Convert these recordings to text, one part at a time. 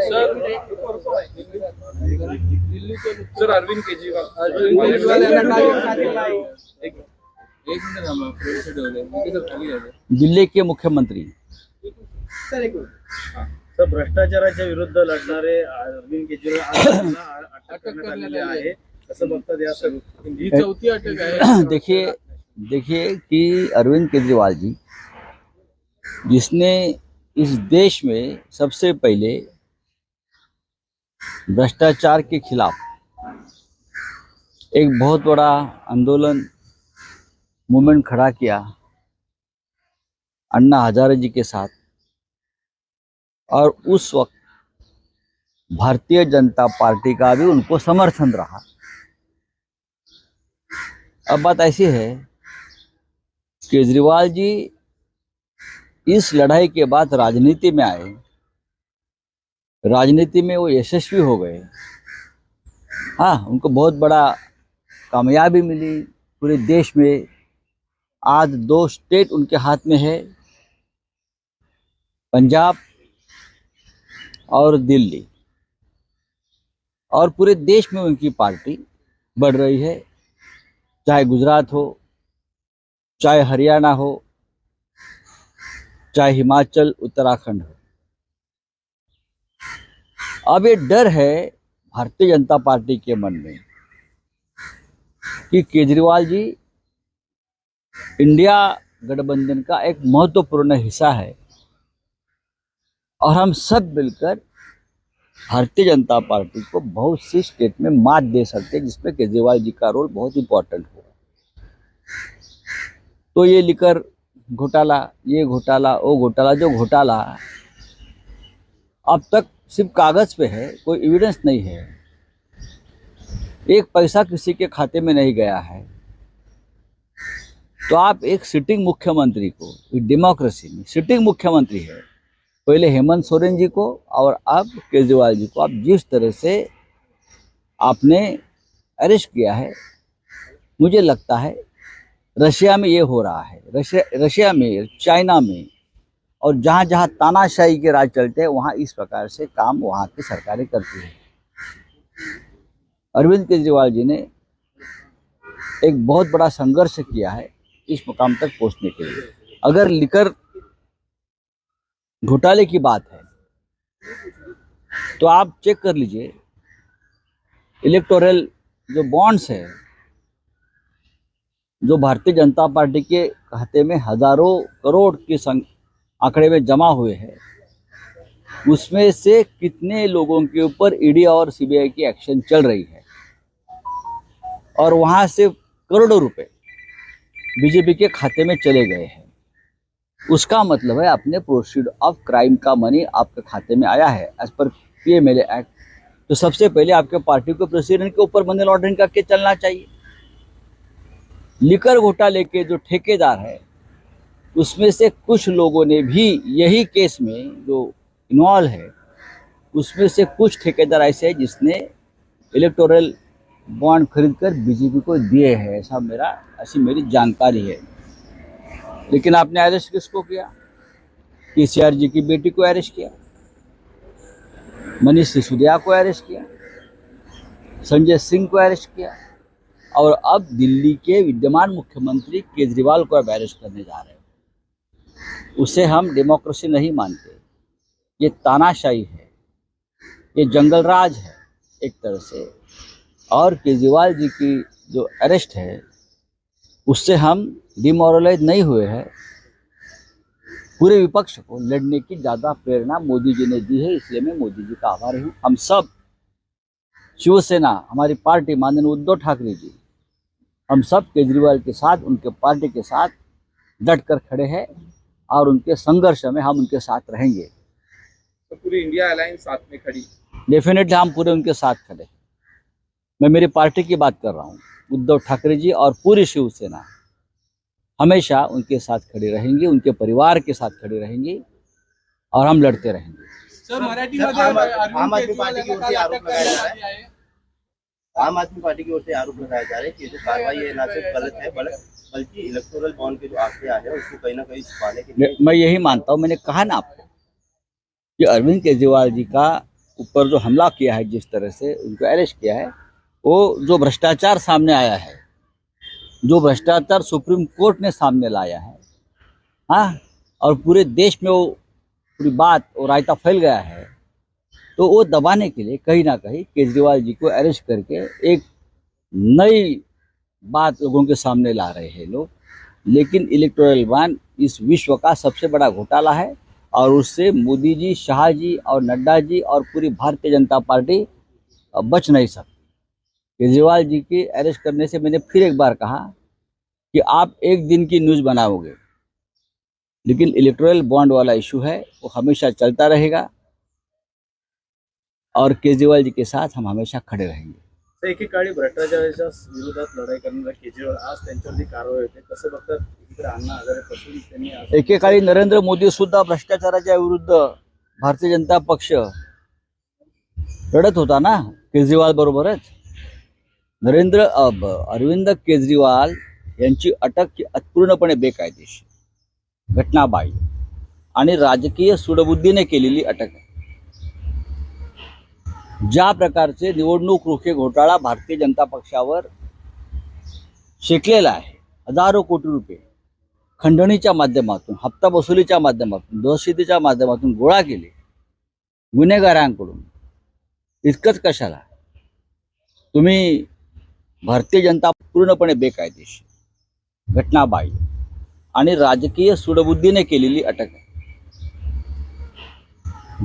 Sir. Arvind Kejriwal. एक एक minute थांबा प्रेस ठेवलंय इथे सर खाली आहे दिल्ली के मुख्यमंत्री। तर भ्रष्टाचाराच्या विरुद्ध लढणारे अरविंद केजरीवाल आज त्यांना अटक करण्यात आलेले आहे. कसं बघतात या सगळं ही चौथी अटक आहे. देखिए देखिए कि अरविंद केजरीवाल जी जिसने इस देश में सबसे पहले भ्रष्टाचार के खिलाफ। एक बहुत बड़ा आंदोलन मूवमेंट खड़ा किया अन्ना हजारे जी के साथ। और उस वक्त भारतीय जनता पार्टी का भी उनको समर्थन रहा। अब बात ऐसी है, केजरीवाल जी इस लड़ाई के बाद राजनीति में आए। राजनीति में वो यशस्वी हो गए। हाँ उनको बहुत बड़ा कामयाबी मिली पूरे देश में। आज दो स्टेट उनके हाथ में है, पंजाब और दिल्ली। और पूरे देश में उनकी पार्टी बढ़ रही है, चाहे गुजरात हो, चाहे हरियाणा हो, चाहे हिमाचल, उत्तराखंड हो। अब ये डर है भारतीय जनता पार्टी के मन में कि केजरीवाल जी इंडिया गठबंधन का एक महत्वपूर्ण हिस्सा है और हम सब मिलकर भारतीय जनता पार्टी को बहुत सी स्टेट में मात दे सकते हैं, जिसमें केजरीवाल जी का रोल बहुत इम्पोर्टेंट हो। तो ये लिकर घोटाला, ये घोटाला वो घोटाला, जो घोटाला, अब तक सिर्फ़ कागज़ पे है, कोई एविडेंस नहीं है। एक पैसा किसी के खाते में नहीं गया है। तो आप एक सिटिंग मुख्यमंत्री को डेमोक्रेसी में सिटिंग मुख्यमंत्री है, पहले हेमंत सोरेन जी को और अब केजरीवाल जी को आप जिस तरह से आपने अरेस्ट किया है, मुझे लगता है रशिया में ये हो रहा है। रशिया रशिया में, चाइना में और जहाँ जहाँ तानाशाही के राज चलते हैं, वहाँ इस प्रकार से काम वहाँ की सरकारें करती है। अरविंद केजरीवाल जी ने एक बहुत बड़ा संघर्ष किया है इस मुकाम तक पहुँचने के लिए। अगर लिकर घोटाले की बात है तो आप चेक कर लीजिए, इलेक्टोरल जो बॉन्ड्स है, जो भारतीय जनता पार्टी के खाते में हज़ारों करोड़ के संग आंकड़े में जमा हुए हैं। उसमें से कितने लोगों के ऊपर ईडी और सीबीआई की एक्शन चल रही है? और वहाँ से करोड़ों रुपए बीजेपी के खाते में चले गए हैं। उसका मतलब है अपने प्रोसीड ऑफ़ क्राइम का मनी आपके खाते में आया है as per P M act तो सबसे पहले आपके पार्टी को प्रेसिडेंट के ऊपर मनी लॉन्ड्रिंग करके चलना चाहिए। लिकर घोटाले के जो ठेकेदार है उसमें से कुछ लोगों ने भी यही केस में जो इन्वॉल्व है, उसमें से कुछ ठेकेदार ऐसे हैं जिसने इलेक्टोरल बॉन्ड खरीद कर बीजेपी को दिए हैं। ऐसा मेरा, ऐसी मेरी जानकारी है। लेकिन आपने अरेस्ट किसको किया? केसीआर जी की बेटी को अरेस्ट किया? मनीष सिसोदिया को अरेस्ट किया? संजय सिंह को अरेस्ट किया? और अब दिल्ली के विद्यमान मुख्यमंत्री केजरीवाल को अब अरेस्ट करने जा रहे हैं। उसे हम डेमोक्रेसी नहीं मानते। ये तानाशाही है। ये जंगल राज है एक तरह से। और केजरीवाल जी की जो अरेस्ट है, उससे हम डिमोरलाइज नहीं हुए हैं। पूरे विपक्ष को लड़ने की ज़्यादा प्रेरणा मोदी जी ने दी है, इसलिए मैं मोदी जी का आभारी हूँ। हम सब शिवसेना, हमारी पार्टी माननीय उद्धव ठाकरे जी, हम सब केजरीवाल के साथ, उनके पार्टी के साथ डट कर खड़े हैं। और उनके संघर्ष में हम उनके साथ रहेंगे। तो पूरी इंडिया अलायंस साथ में खड़ी? डेफिनेटली हम पूरे उनके साथ खड़े। मैं मेरी पार्टी की बात कर रहा हूँ उद्धव ठाकरे जी और पूरी शिवसेना। हमेशा उनके साथ खड़ी रहेंगी उनके परिवार के साथ खड़ी रहेंगी और हम लड़ते रहेंगे। सर मराठी आम- आदमी पार्टी की यांना ओर से काल आरोप लगाया जा करण्यात रहा है। आली आहे. आम आदमी पार्टी की ओर से आरोप लगाया जा रहा है कि जो कार्रवाई है, ना सिर्फ़ गलत है, बल- बल्कि इलेक्टोरल बॉन्ड के जो आंकड़े आए हैं, उसको कहीं ना कहीं छुपाने के मैं यही मानता हूँ, मैंने कहा ना आपको कि अरविंद केजरीवाल जी का ऊपर जो हमला किया है, जिस तरह से उनको अरेस्ट किया है, वो जो भ्रष्टाचार सामने आया है, जो भ्रष्टाचार सुप्रीम कोर्ट ने सामने लाया है हाँ और पूरे देश में वो पूरी बात और रायता फैल गया है तो वो दबाने के लिए कहीं ना कहीं केजरीवाल जी को अरेस्ट करके एक नई बात लोगों के सामने ला रहे हैं लोग। लेकिन इलेक्टोरल बॉन्ड इस विश्व का सबसे बड़ा घोटाला है और उससे मोदी जी, शाह जी और नड्डा जी और पूरी भारतीय जनता पार्टी बच नहीं सकती। केजरीवाल जी के अरेस्ट करने से मैंने फिर एक बार कहा कि आप एक दिन की न्यूज़ बनाओगे, लेकिन इलेक्टोरल बॉन्ड वाला इशू है, वो हमेशा चलता रहेगा। और केजरीवाल जी के साथ हम हमेशा खड़े रहेंगे। एकेकाळी भ्रष्टाचाराच्या विरोधात लढाई करणारा केजरीवाल आज त्यांच्यावरती कारवाई होते. कसं बघतात? एकेकाळी नरेंद्र मोदी सुद्धा भ्रष्टाचाराच्या विरुद्ध भारतीय जनता पक्ष लढत होता ना केजरीवाल बरोबरच? नरेंद्र अरविंद केजरीवाल यांची अटक पूर्णपणे बेकायदेशीर घटनाबाह्य आणि राजकीय सूडबुद्धीने केलेली अटक आहे. ज्या प्रकारचे निवडणूक रोखे घोटाळा भारतीय जनता पक्षावर शेकलेला आहे हजारो कोटी रुपये खंडणीच्या माध्यमातून हप्ता वसुलीच्या माध्यमातून दहशतीच्या माध्यमातून गोळा केले गुन्हेगारांकडून. इतकंच कशाला? तुम्ही भारतीय जनता पूर्णपणे बेकायदेशीर. घटनाबाह्य. आणि राजकीय सुडबुद्धीने केलेली अटक आहे.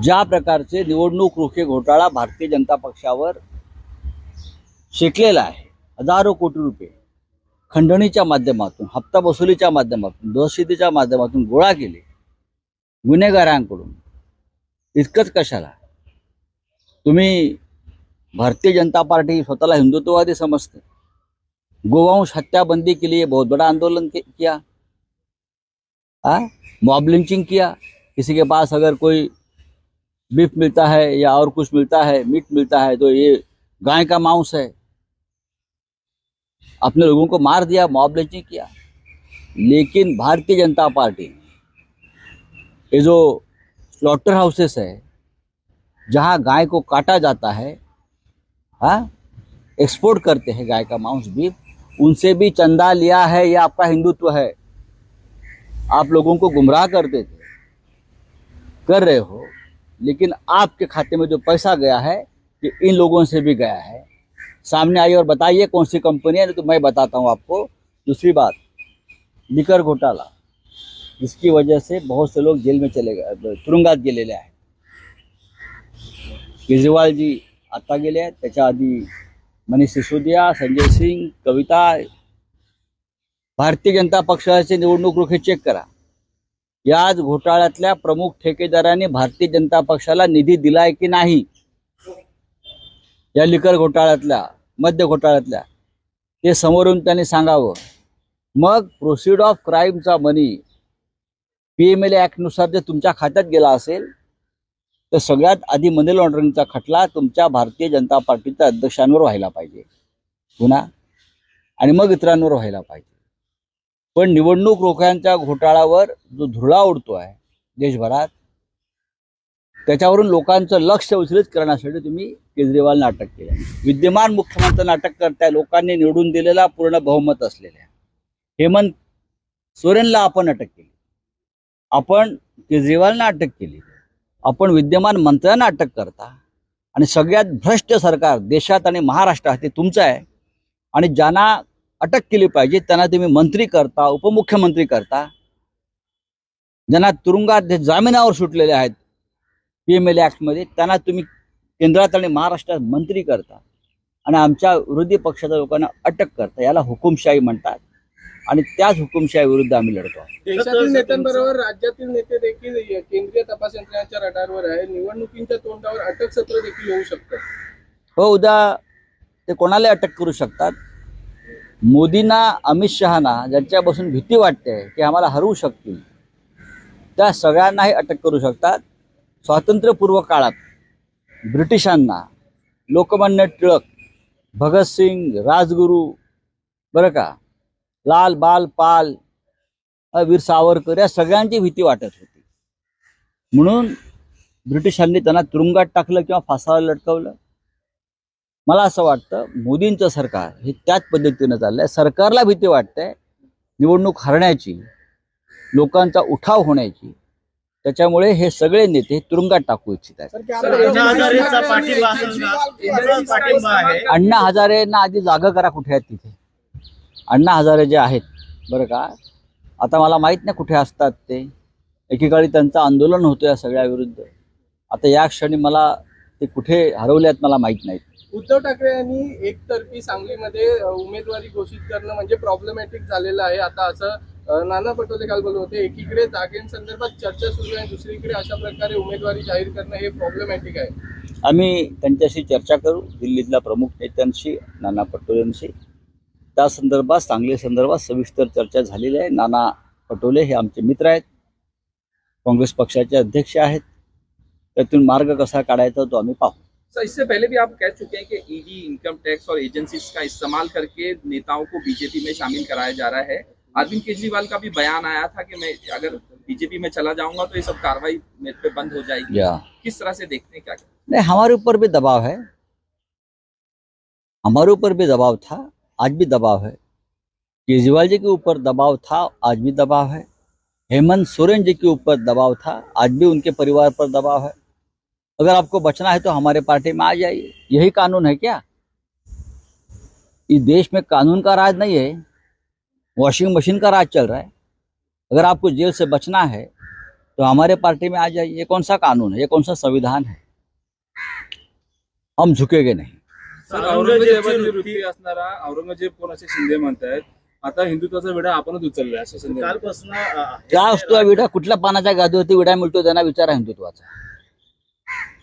ज्या प्रकारचे निवडणूक रोखे घोटाळा भारतीय जनता पक्षावर शेकलेला आहे हजारो कोटी रुपये खंडणीच्या माध्यमातून हप्ता वसुलीच्या माध्यमातून दहशतीच्या माध्यमातून गोळा केले गुन्हेगारांकडून इतकंच कशाला? तुम्ही भारतीय जनता पार्टी स्वतःला हिंदुत्ववादी समजते. गोवांश हत्याबंदी के लिए बहुत बड़ा आंदोलन किया. Mob leaching KIA. किसी के पास अगर कोई बीफ मिलता है या और कुछ मिलता है, मीट मिलता है तो ये गाय का मांस है। अपने लोगों को मार दिया, मॉब किया। लेकिन भारतीय जनता पार्टी, ये जो स्लॉटर हाउसेस है, जहाँ गाय को काटा जाता है हाँ एक्सपोर्ट करते हैं गाय का मांस भी, उनसे भी चंदा लिया है, ये आपका हिंदुत्व है। आप लोगों को गुमराह करते थे कर रहे हो लेकिन आपके खाते में जो पैसा गया है, ये इन लोगों से भी गया है। सामने आइए और बताइए कौन सी कंपनी है तो मैं बताता हूँ आपको। दूसरी बात लिकर घोटाला, जिसकी वजह से बहुत से लोग जेल में चले गए तुरुंगात गेलेले आहेत केजरीवाल जी आता गेले आधी मनीष सिसोदिया, संजय सिंग कविता, भारतीय जनता पक्षाचे निवडणूक रोखे चेक करा। याच घोटाळ्यातल्या प्रमुख ठेकेदारांनी भारतीय जनता पक्षाला निधी दिलाय की नाही? या लिकर घोटाळ्यातल्या मद्य घोटाळ्यातल्या ते समोरून त्यांनी सांगावं. मग प्रोसिड ऑफ क्राईमचा मनी पी एम एल ॲक्टनुसार जर तुमच्या खात्यात गेला असेल तर सगळ्यात आधी मनी लॉन्ड्रिंगचा खटला तुमच्या भारतीय जनता पार्टीच्या अध्यक्षांवर व्हायला पाहिजे. हो पुन्हा आणि मग इतरांवर व्हायला पाहिजे. पण निवडणूक रोख्यांच्या घोटाळ्यावर जो धुरळा उडतो आहे देशभरात त्याच्यावरून लोकांचं लक्ष विचलित करण्यासाठी तुम्ही केजरीवाल अटक केलं. विद्यमान मुख्यमंत्री नाटक करताय लोकांनी निवडून दिलेला पूर्ण बहुमत असलेल्या हेमंत सोरेनला आपण अटक केली. आपण केजरीवालना अटक केली. आपण विद्यमान मंत्र्यांना अटक करता. आणि सगळ्यात भ्रष्ट सरकार देशात आणि महाराष्ट्रात ते तुमचं आहे. आणि ज्यांना अटक केली पाहिजे. त्यांना तुम्ही मंत्री करता उपमुख्यमंत्री करता. ज्यांना तुरुंगात जामिनावर सुटलेले आहेत पी एम एल ॲक्टमध्ये त्यांना तुम्ही केंद्रात आणि महाराष्ट्रात मंत्री करता. आणि आमच्या विरोधी पक्षाच्या लोकांना अटक करता. याला हुकुमशाही म्हणतात. आणि त्याच हुकुमशाही विरुद्ध आम्ही लढतो. देशातील नेत्यांबरोबर राज्यातील नेते देखील केंद्रीय तपास यंत्रणेच्या रडारवर आहे निवडणुकींच्या तोंडावर अटक सत्र देखील होऊ शकतं. हो उद्या ते कोणाला अटक करू शकतात. मोदींना अमित शहाना ज्यांच्यापासून भीती वाटते की आम्हाला हरवू शकतील त्या सगळ्यांनाही अटक करू शकतात. स्वातंत्र्यपूर्व काळात ब्रिटिशांना लोकमान्य टिळक भगतसिंग राजगुरू बरं का लाल बाल पाल वीर सावरकर या सगळ्यांची भीती वाटत होती. म्हणून ब्रिटिशांनी त्यांना तुरुंगात टाकलं किंवा फासावर लटकवलं. मला असं वाटतं मोदींचं सरकार हे त्याच पद्धतीनं चाललंय. सरकारला भीती वाटते निवडणूक हरण्याची लोकांचा उठाव होण्याची. त्याच्यामुळे हे सगळे नेते तुरुंगात टाकू इच्छित आहेत. अण्णा आहे हजारेंना आधी जागा करा कुठे आहेत तिथे. अण्णा हजारे जे आहेत बरं का? आता मला माहीत नाही कुठे असतात ते. एकेकाळी त्यांचं आंदोलन होतं या सगळ्या विरुद्ध आता या क्षणी मला ते कुठे हरवले आहेत मला माहीत नाहीत. उद्धव ठाकरे यांनी एकतर्फी सांगलीमध्ये उमेदवारी घोषित करणं म्हणजे प्रॉब्लेमॅटिक झालेलं आहे. आता असं नाना पटोले काल बोलत होते एकीकडे जागेसंदर्भात चर्चा सुरू आहे दुसरीकडे अशा प्रकारे उमेदवारी जाहीर करणं हे प्रॉब्लेमॅटिक आहे. आम्ही त्यांच्याशी चर्चा करू. दिल्लीतल्या प्रमुख नेत्यांशी नाना पटोलेंशी. त्या संदर्भात सांगली संदर्भात सविस्तर चर्चा झालेली आहे. नाना पटोले हे आमचे मित्र आहेत. काँग्रेस पक्षाचे अध्यक्ष आहेत. त्यातून मार्ग कसा काढायचा तो आम्ही पाहू. सर इससे पहले भी आप कह चुके हैं कि ईडी इनकम टैक्स और एजेंसीज का इस्तेमाल करके नेताओं को बीजेपी में शामिल कराया जा रहा है। अरविंद केजरीवाल का भी बयान आया था कि मैं अगर बीजेपी में चला जाऊँगा तो ये सब कार्रवाई मेरे पे बंद हो जाएगी। किस तरह से देखते हैं क्या? नहीं हमारे ऊपर भी दबाव है। हमारे ऊपर भी दबाव था आज भी दबाव है। केजरीवाल जी के ऊपर दबाव था आज भी दबाव है। हेमंत सोरेन जी के ऊपर दबाव था आज भी उनके परिवार पर दबाव है। अगर आपको बचना है तो हमारे पार्टी में आ जाइए। यही कानून है क्या? इस देश में कानून का राज नहीं है। वॉशिंग मशीन का राज चल रहा है। अगर आपको जेल से बचना है तो हमारे पार्टी में आ जाइए। ये कौन सा कानून है? ये कौन सा संविधान है? हम झुकेंगे नहीं। औरंगजेबची वृत्ती- असणारा औरंगजेब कोण असे शिंदे म्हणतायत आता हिंदुत्वाचा विडा आपणच उचललाय असं कालपासून काय असतो हा विडा? कुठल्या पानाच्या गादीवरती विडा मिळतो त्यांना विचारा हिंदुत्वाचा.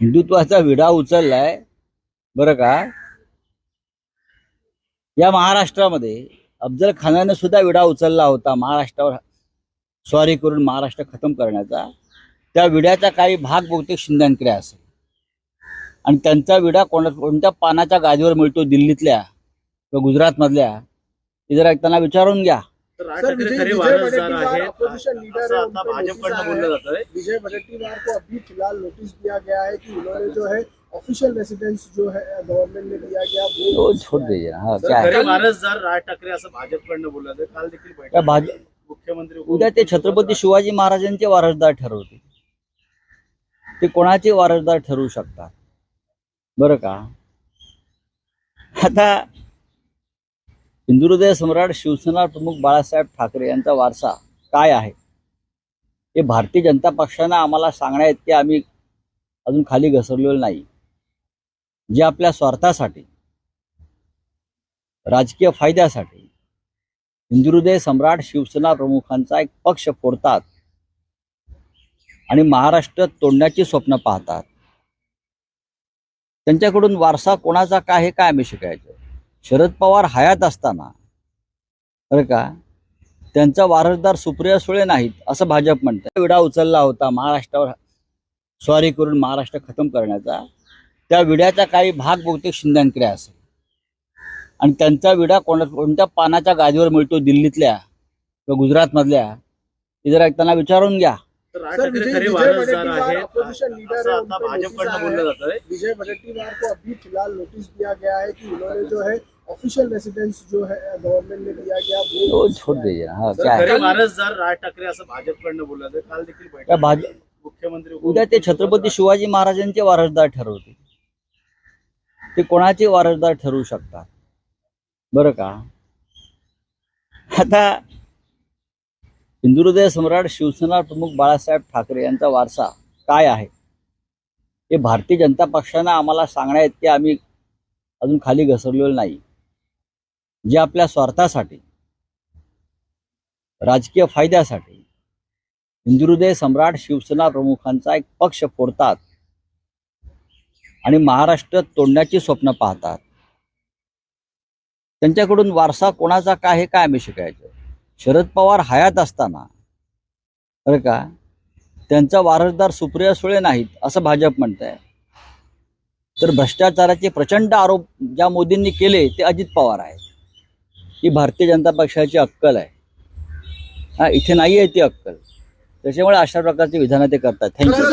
हिंदुत्वाचा विडा उचललाय. बरं का? या महाराष्ट्रामध्ये अफजल खानानं सुद्धा विडा उचलला होता महाराष्ट्रावर. स्वारी करून महाराष्ट्र खतम करण्याचा. त्या विड्याचा काही भाग बहुतेक शिंद्यांकडे असेल. आणि त्यांचा विडा कोणा कोणत्या पानाच्या गादीवर मिळतो दिल्लीतल्या किंवा गुजरातमधल्या ते जरा त्यांना विचारून घ्या. सर, विजय- है, है। को अभी फिलहाल नोटिस दिया गया है कि उन्होंने जो है ऑफिशियल रेसिडेंस जो है गवर्नमेंट ने दिया गया वो छोड़ दीजिए। ना हाँ सर, क्या खरे वारसदार राज ठाकरे असं भाजपकडनं बोललं जातं काल देखील त्या बैठक भाज मुख्यमंत्री उद्या ते छत्रपती शिवाजी महाराजांचे वारसदार ठरवतील. ते कोणाचे वारसदार ठरवू शकतात? बरं का? आता हिंदुहृदय सम्राट शिवसेना प्रमुख बाळासाहेब ठाकरे यांचा वारसा काय आहे? हे भारतीय जनता पक्षानं आम्हाला सांगण्यात की आम्ही अजून खाली घसरलेलो नाही. जे आपल्या स्वार्थासाठी राजकीय फायद्यासाठी हिंदुहृदय सम्राट शिवसेना प्रमुखांचा एक पक्ष फोडतात आणि महाराष्ट्र तोडण्याची स्वप्न पाहतात. त्यांच्याकडून वारसा कोणाचा काय हे काय आम्ही शिकायचं? शरद पवार हयात असताना बरं का त्यांचा वारसदार सुप्रिया सुळे नाहीत असं भाजप म्हणतं विडा उचलला होता महाराष्ट्रावर स्वारी करून महाराष्ट्र खतम करण्याचा. त्या विड्याचा काही भाग बहुतेक शिंद्यांकडे असेल. आणि त्यांचा विडा कोणा कोणत्या पानाच्या गादीवर मिळतो दिल्लीतल्या किंवा गुजरातमधल्या ते जरा त्यांना विचारून घ्या. Leader असं है, है। आहे विजय वडेट्टीवार को अभी फिलहाल नोटिस दिया गया है कि उन्होंने जो है ऑफिशियल रेसिडेंस जो है गवर्नमेंट ने दिया गया तो वो छोड़ दीजिए हाँ सर, क्या है? खरे वारसदार राज ठाकरे असं भाजपकडनं बोललं जातं काल देखील त्या बैठक भाज मुख्यमंत्री उद्या ते छत्रपती शिवाजी महाराजांचे वारसदार ठरवतील. ते कोणाचे वारसदार ठरवू शकतात? बरं का? आता हिंदुहृदय सम्राट शिवसेना प्रमुख बाळासाहेब ठाकरे यांचा वारसा काय आहे? हे भारतीय जनता पक्षानं आम्हाला सांगण्यात की आम्ही अजून खाली घसरलेलो नाही. जे आपल्या स्वार्थासाठी राजकीय फायद्यासाठी हिंदुहृदय सम्राट शिवसेना प्रमुखांचा एक पक्ष फोडतात आणि महाराष्ट्र तोडण्याची स्वप्न पाहतात. त्यांच्याकडून वारसा कोणाचा काय हे काय आम्ही शिकायचं? शरद पवार हयात असताना. बरं का? त्यांचा वारसदार सुप्रिया सुळे नाहीत असं भाजप म्हणतंय तर भ्रष्टाचाराचे प्रचंड आरोप ज्या मोदींनी केले ते अजित पवार आहेत ही भारतीय जनता पक्षाची अक्कल आहे हा इथे नाही आहे ती अक्कल त्याच्यामुळे अशा प्रकारची विधानं ते करतात थँक्यू